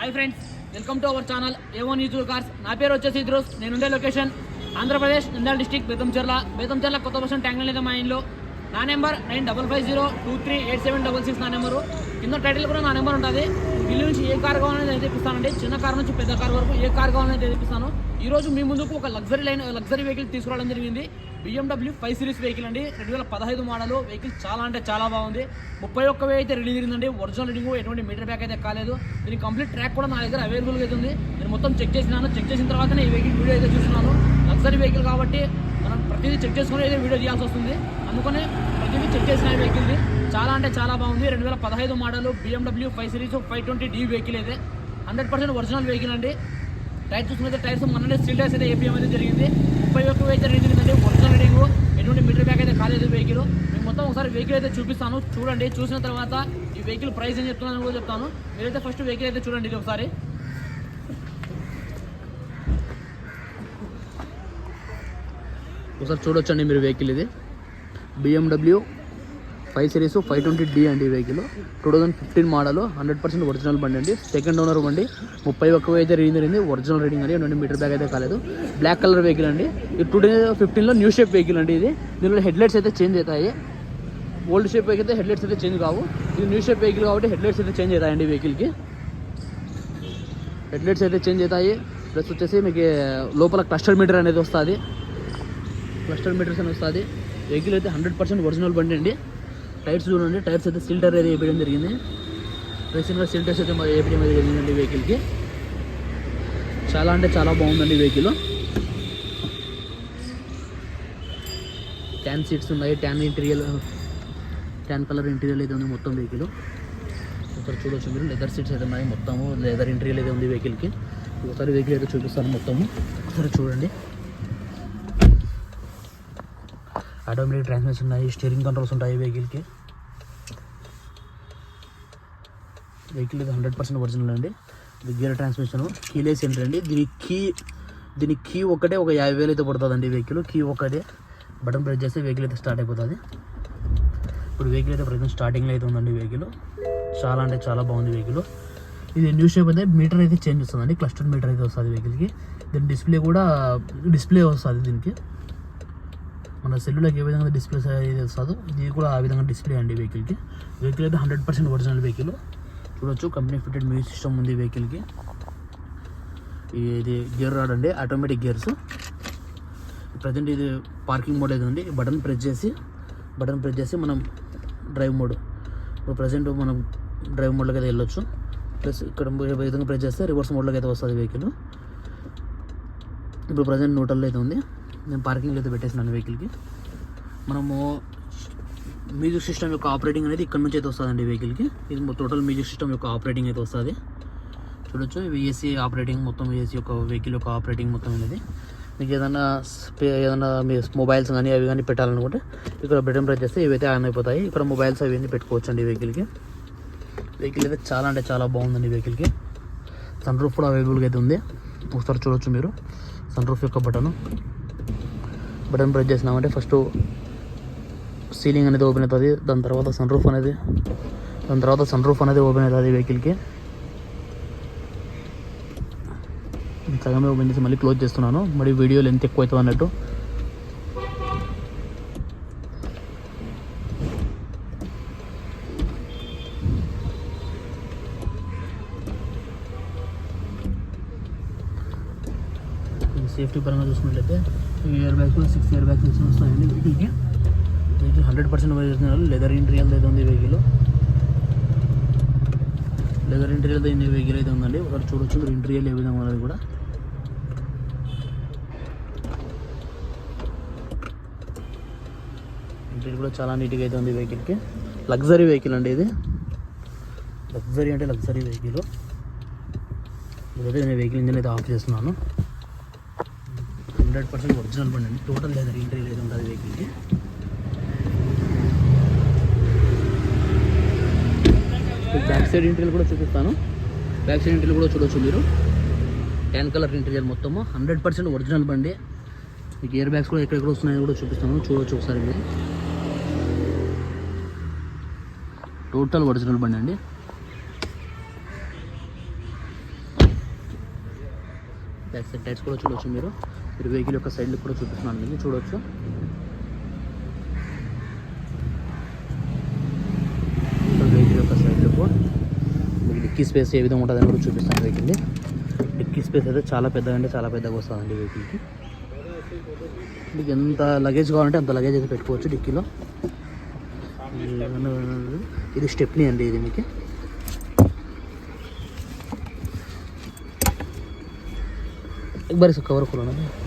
Hi friends welcome to our channel ఏవో news cars. నా పేరు వచ్చేసి ఇద్రోస్ నేను ఉండే లొకేషన్ ఆంధ్రప్రదేశ్ నంద్యాల డిస్టిక్ బేతంచెర్ల బేతంచెర్ల కొత్త వర్షం ట్యాంక్ లేదా మా ఇంట్లో నా number nine double five zero two three eight seven double six నా నెంబరు. కింద టైటిల్ కూడా నా నెంబర్ ఉంటుంది. ఢిల్లీ నుంచి ఏ కార్ కావాలనేది తెప్పిస్తానండి. చిన్న కార్ నుంచి పెద్ద కార్ వరకు ఏ కార్ కావాలనేది తెప్పిస్తాను. ఈ రోజు మీ ముందుకు ఒక లగ్జరీ లైన్ లగ్జరీ వెహికల్ తీసుకురావడం జరిగింది. బిఎండబ్ల్యూ ఫైవ్ సిరీస్ వెహికల్ అండి. రెండు వేల పదహైదు మోడల్ వెహికల్ చాలా అంటే చాలా బాగుంది. ముప్పై ఒక్క వే అయితే రిలీజ్ అయిందండి. ఒరిజినల్ రీడింగ్ ఎటువంటి మీటర్ బ్యాక్ అయితే కాలేదు. దీని కంప్లీట్ ట్రాక్ కూడా నా దగ్గర అవైలబుల్గా అయితే ఉంది. నేను మొత్తం చెక్ చేసినాను. చెక్ చేసిన తర్వాతనే ఈ వెహికల్ వీడియో అయితే చూస్తున్నాను. లగ్జరీ వెహికల్ కాబట్టి మనం ప్రతిదీ చెక్ చేసుకుని అయితే వీడియో చేయాల్సి వస్తుంది. అందుకనే ప్రతిదీ చెక్ చేసిన వెహికల్ది చాలా అంటే చాలా బాగుంది. రెండు వేల పదహైదు model BMW five series five twenty D vehicle అయితే. హండ్రెడ్ పర్సెంట్ ఒరిజినల్ వెహికల్ అండి. టైర్ చూసుకుంటే టైర్స్ మొన్ననే స్టీల్ టైర్స్ అయితే ఏపీఎం అయితే జరిగింది. ముప్పై ఒక్క వెయిట్ జరిగిందండి ఉందండి ఒరిజినల్ రీడింగ్ ఎటువంటి మీటర్ బ్యాక్ అయితే కాలేదు వెహికల్ మేము మొత్తం ఒకసారి వెహికల్ అయితే చూపిస్తాను. చూడండి చూసిన తర్వాత ఈ వెహికల్ ప్రైస్ ఏం చెప్తున్నాను కూడా చెప్తాను. మీరైతే ఫస్ట్ వెహికల్ అయితే చూడండి ఇది ఒకసారి. ఒకసారి చూడొచ్చండి మీరు వెహికల్ ఇది. BMW five series five twenty D అండి ఈ vehicle two thousand fifteen model hundred percent original బండి అండి. సెకండ్ ఓనర్ బండి ముప్పై ఒక్క అయితే రీడింగ్ జరిగింది. ఒరిజినల్ రీడింగ్ అండి. రెండు మీటర్ బ్యాగ్ అయితే కాలేదు. బ్లాక్ కలర్ వెహికల్ అండి. ఇది టూ థౌసండ్ ఫిఫ్టీన్లో న్యూ షేప్ వెహికల్ అండి ఇది. దీనిలో హెడ్లైట్స్ అయితే చేంజ్ అవుతాయి. ఓల్డ్ షేప్ వెహికల్ అయితే హెడ్లైట్స్ అయితే చేంజ్ కావు. ఇది న్యూ షేప్ వెహికల్ కాబట్టి హెడ్లైట్స్ అయితే చేంజ్ అవుతాయండి వెహికల్కి హెడ్లైట్స్ అయితే చేంజ్ అవుతాయి. ప్లస్ వచ్చేసి మీకు లోపల క్లస్టర్ మీటర్ అనేది వస్తుంది. క్లస్టర్ మీటర్స్ అని వస్తుంది. వెహికల్ అయితే హండ్రెడ్ పర్సెంట్ ఒరిజినల్ బండి అండి. టైర్స్ చూడండి టైర్స్ అయితే సిల్టర్ అయితే వేయడం జరిగింది. రీసెంట్గా సిల్టర్స్ అయితే వేయడం అయితే జరిగిందండి వెహికల్కి చాలా అంటే చాలా బాగుందండి వెహికల్ ట్యాన్ సీట్స్ ఉన్నాయి. Tan interior tan colour interior అయితే ఉంది మొత్తం వెహికల్ ఒకసారి చూడొచ్చు మీరు. లెదర్ సీట్స్ అయితే ఉన్నాయి మొత్తము. లెదర్ ఇంటీరియల్ అయితే ఉంది వెహికల్కి ఒకసారి వెహికల్ అయితే చూపిస్తాను మొత్తము. ఒకసారి చూడండి. ఆటోమేటిక్ ట్రాన్స్మిషన్ ఉన్నాయి. స్టీరింగ్ కంట్రోల్స్ ఉంటాయి వెహికల్కి వెహికల్ ఇది హండ్రెడ్ పర్సెంట్ ఒరిజినల్ అండి. ఇది గేర్ ట్రాన్స్మిషన్. కీలేస్ అండి. దీని కీ దీని కీ ఒక్కటే ఒక యాభై వేలు అయితే పడుతుందండి వెహికల్. కీ ఒకటే. బటన్ ప్రెస్ చేస్తే వెహికల్ అయితే స్టార్ట్ అయిపోతుంది. ఇప్పుడు వెహికల్ అయితే ప్రజెంట్ స్టార్టింగ్లో అయితే ఉందండి వెహికల్. చాలా అంటే చాలా బాగుంది వెహికల్. ఇది న్యూ షేప్ అయితే మీటర్ అయితే చేంజ్ వస్తుందండి క్లస్టర్ మీటర్ అయితే వస్తుంది వెహికల్కి. దీని డిస్ప్లే కూడా డిస్ప్లే వస్తుంది దీనికి. మన సెల్లులోకి ఏ విధంగా డిస్ప్లే అయితే వస్తుందో ఇది కూడా ఆ విధంగా డిస్ప్లే అండి వెహికల్కి. వెహికల్ అయితే హండ్రెడ్ పర్సెంట్ ఒరిజినల్ వెహికల్. చూడొచ్చు. కంపెనీ ఫిటెడ్ మ్యూజిక్ సిస్టమ్ ఉంది వెహికల్కి. ఇది గేర్ రాడ్ అండి. Automatic gears. ప్రజెంట్ ఇది పార్కింగ్ మోడ్ అయితే ఉంది. బటన్ ప్రెస్ చేసి బటన్ ప్రెస్ చేసి మనం డ్రైవ్ మోడ్. ఇప్పుడు ప్రజెంట్ మనం డ్రైవ్ మోడ్లోకి అయితే వెళ్ళొచ్చు. ప్లస్ ఇక్కడ విధంగా ప్రెస్ చేస్తే రివర్స్ మోడ్లోకి అయితే వస్తుంది వెహికల్. ఇప్పుడు ప్రజెంట్ నూటల్లో అయితే ఉంది. నేను పార్కింగ్లో అయితే పెట్టేసినాను వెహికల్కి. మనము మ్యూజిక్ సిస్టమ్ యొక్క ఆపరేటింగ్ అనేది ఇక్కడ నుంచి అయితే వస్తుందండి వెహికల్కి. ఇది టోటల్ మ్యూజిక్ సిస్టమ్ యొక్క ఆపరేటింగ్ అయితే వస్తుంది. చూడొచ్చు ఇవి ఏసీ ఆపరేటింగ్ మొత్తం ఏసీ యొక్క వెహికల్ యొక్క ఆపరేటింగ్ మొత్తం అనేది. మీకు ఏదైనా ఏదైనా మీ మొబైల్స్ కానీ అవి కానీ పెట్టాలనుకుంటే ఇక్కడ బటన్ ప్రెస్ చేస్తే ఇవైతే ఆన్ అయిపోతాయి. ఇక్కడ మొబైల్స్ అవి పెట్టుకోవచ్చు అండి వెహికల్కి. వెహికల్ అయితే చాలా అంటే చాలా బాగుందండి వెహికల్కి. సన్ రూఫ్ కూడా అవైలబుల్గా అయితే ఉంది. ఒకసారి చూడొచ్చు మీరు. సన్ రూఫ్ యొక్క బటన్. బటన్ ప్రెస్ చేసినామంటే ఫస్ట్ సీలింగ్ అనేది ఓపెన్ అవుతుంది. దాని తర్వాత సన్ రూఫ్ అనేది దాని తర్వాత సన్ రూఫ్ అనేది ఓపెన్ అవుతుంది వెహికల్కి సగమే ఓపెన్ చేసి మళ్ళీ క్లోజ్ చేస్తున్నాను. మరి వీడియో లెంత్ ఎక్కువ అవుతుంది అన్నట్టు. సేఫ్టీ పరంగా చూసుకున్నట్లయితే air bags six air bags వస్తాయండి వెహికల్కి hundred percent original leather interior అయితే ఉంది వెహికల్ లెదర్ ఇంటీరియల్ అయితే వెహికల్ అయితే ఉందండి. ఒకసారి చూడొచ్చు మీరు ఇంటీరియల్ ఏ విధంగా ఉన్నది కూడా. ఇంటీరియల్ కూడా చాలా నీట్గా అయితే ఉంది వెహికల్కి లగ్జరీ వెహికల్ అండి ఇది. లగ్జరీ అంటే లగ్జరీ వెహికల్ ఇదైతే నేను వెహికల్ ఇంజిన్ అయితే ఆఫ్ చేస్తున్నాను. హండ్రెడ్ పర్సెంట్ ఒరిజినల్ బండి అండి. టోటల్ లెదర్ ఇంటీరియల్ అయితే ఉంటుంది వెహికల్కి బ్యాక్ సైడ్ ఇంటీరియల్ కూడా చూపిస్తాను. బ్యాక్ సైడ్ ఇంటీరియల్ కూడా చూడొచ్చు మీరు. ట్యాన్ కలర్ ఇంటీరియర్ మొత్తము హండ్రెడ్ పర్సెంట్ ఒరిజినల్ బండి. మీకు ఇయర్ బ్యాగ్స్ కూడా ఎక్కడెక్కడ వస్తున్నాయో కూడా చూపిస్తాను. చూడొచ్చు ఒకసారి మీరు. టోటల్ ఒరిజినల్ బండి అండి. బ్యాక్ సైడ్ టైర్స్ కూడా చూడొచ్చు మీరు. మీరు వెహికల్ యొక్క సైడ్లు కూడా చూపిస్తున్నాను మీకు. చూడొచ్చు వెహికల్ యొక్క సైడ్ లుక్ మీకు డిక్కీ స్పేస్ ఏ విధంగా ఉంటుందని కూడా చూపిస్తాను వెహికల్ని డిక్కీ స్పేస్ అయితే చాలా పెద్దగా అంటే చాలా పెద్దగా వస్తుందండి వెహికల్కి మీకు ఎంత లగేజ్ కావాలంటే అంత లగేజ్ అయితే పెట్టుకోవచ్చు డిక్కీలో ఇది స్టెప్నీ అండి ఇది మీకు एक बार इसका कवर खोलो ना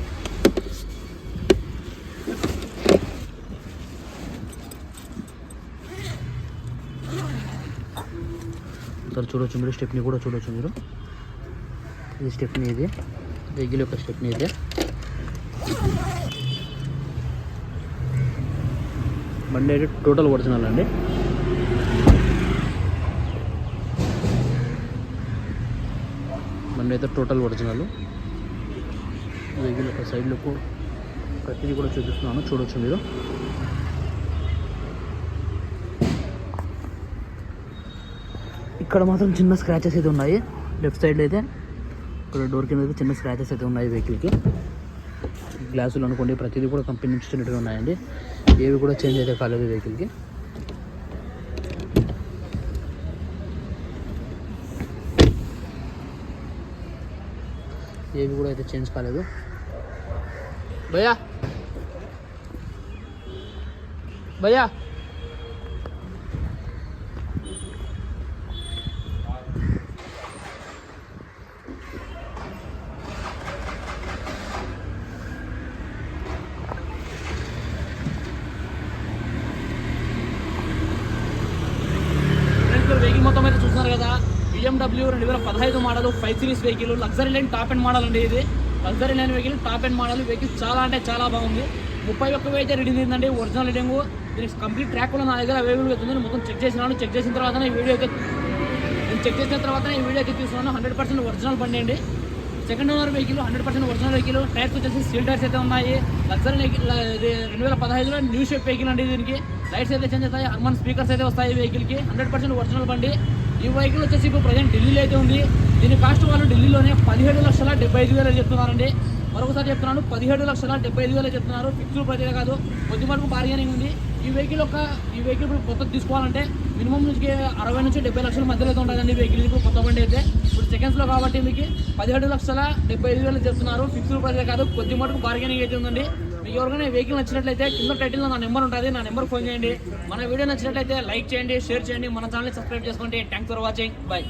ఇక్కడ చూడొచ్చు మీరు. స్టెప్ని కూడా చూడొచ్చు మీరు. ఇది స్టెప్ని ఇది. వెహికల్ యొక్క స్టెప్ని ఇది. బండి అయితే టోటల్ ఒరిజినల్ అండి. బండి అయితే టోటల్ ఒరిజినల్. వెహికల్ యొక్క సైడ్ లుక్ ప్రతిదీ కూడా చూపిస్తున్నాను. చూడొచ్చు మీరు. ఇక్కడ మాత్రం చిన్న స్క్రాచెస్ అయితే ఉన్నాయి. లెఫ్ట్ సైడ్ అయితే ఇక్కడ డోర్ కింద అయితే చిన్న స్క్రాచెస్ అయితే ఉన్నాయి వెహికల్కి గ్లాసులు అనుకోండి ప్రతిదీ కూడా కంపెనీ నుంచి చిన్నట్టుగా ఉన్నాయండి. ఏవి కూడా చేంజ్ అయితే కాలేదు వెహికల్కి ఏవి కూడా అయితే చేంజ్ కాలేదు. భయ్యా! భయ్యా ఫ్రెండ్స్ మీరు వెహికల్ మొత్తం అయితే చూస్తున్నారు కదా బిఎండబ్ల్యూ రెండు వేల పదహైదు model five series vehicle luxury line top end model అండి ఇది. Luxury line vehicle top end model vehicle చాలా అంటే చాలా బాగుంది. ముప్పై ఒక్క వెయిట్ రెడీ రీడింగ్ అయిందండి ఒరిజినల్ రీడింగ్ దీనికి కంప్లీట్ ట్రాక్ కూడా నా దగ్గర అవైలబుల్ అవుతుంది మొత్తం చెక్ చేసినాను. చెక్ చేసిన తర్వాత ఈ వీడియో అయితే నేను చెక్ చేసిన తర్వాత ఈ వీడియో అయితే తీసుకున్నాను హండ్రెడ్ పర్సెంట్ ఒరిజినల్ బండి అండి. Second owner vehicle hundred percent original vehicle tyres వచ్చేసి సీల్ టైర్స్ అయితే ఉన్నాయి. లగ్జరీ వెహికల్ ఇది రెండు వేల పదహైదులో న్యూ షేప్ వెహికల్ అండి దీనికి. లైట్స్ అయితే చేంజ్ అవుతాయి. హర్మన్ స్పీకర్స్ అయితే వస్తాయి ఈ వెహికల్కి హండ్రెడ్ పర్సెంట్ ఒరిజినల్ బండి. ఈ వెహికల్ వచ్చేసి ఇప్పుడు ప్రజెంట్ ఢిల్లీలో అయితే ఉంది. దీని కాస్ట్ వాళ్ళు ఢిల్లీలోనే పదిహేడు లక్షల డెబ్బై ఐదు వేలు చెప్తున్నారండి. మరొకసారి చెప్తున్నాను పదిహేడు లక్షల డెబ్బై ఐదు వేలు చెప్తున్నారు. ఫిక్స్డ్ ప్రైస్ కాదు కొద్ది మటుకు బార్గెనింగ్ ఉంది. ఈ వెహికల్ ఒక ఈ వెహికల్ ఇప్పుడు కొత్త తీసుకోవాలంటే మినిమం నుంచి అరవై నుంచి డెబ్బై లక్షల మధ్యలో అయితే ఉంటుందండి వెహికల్. ఇప్పుడు కొత్త బండి అయితే. ఇప్పుడు సెకండ్స్లో కాబట్టి మీకు పదిహేడు లక్షల డెబ్బై ఐదు వేలు చెప్తున్నారు. ఫిక్స్డ్ ప్రైస్ కాదు కొద్ది మటుకు బార్గెనింగ్ అయితే ఉందండి. మీకు ఎవరికైనా వెహికల్ నచ్చినట్లయితే కింద టైటిల్లో నా నెంబర్ ఉంటుంది. నా నెంబర్ ఫోన్ చేయండి. మన వీడియో నచ్చినట్లయితే లైక్ చేయండి షేర్ చేయండి. మన ఛానల్ సబ్స్క్రైబ్ చేసుకోండి. Thanks for watching bye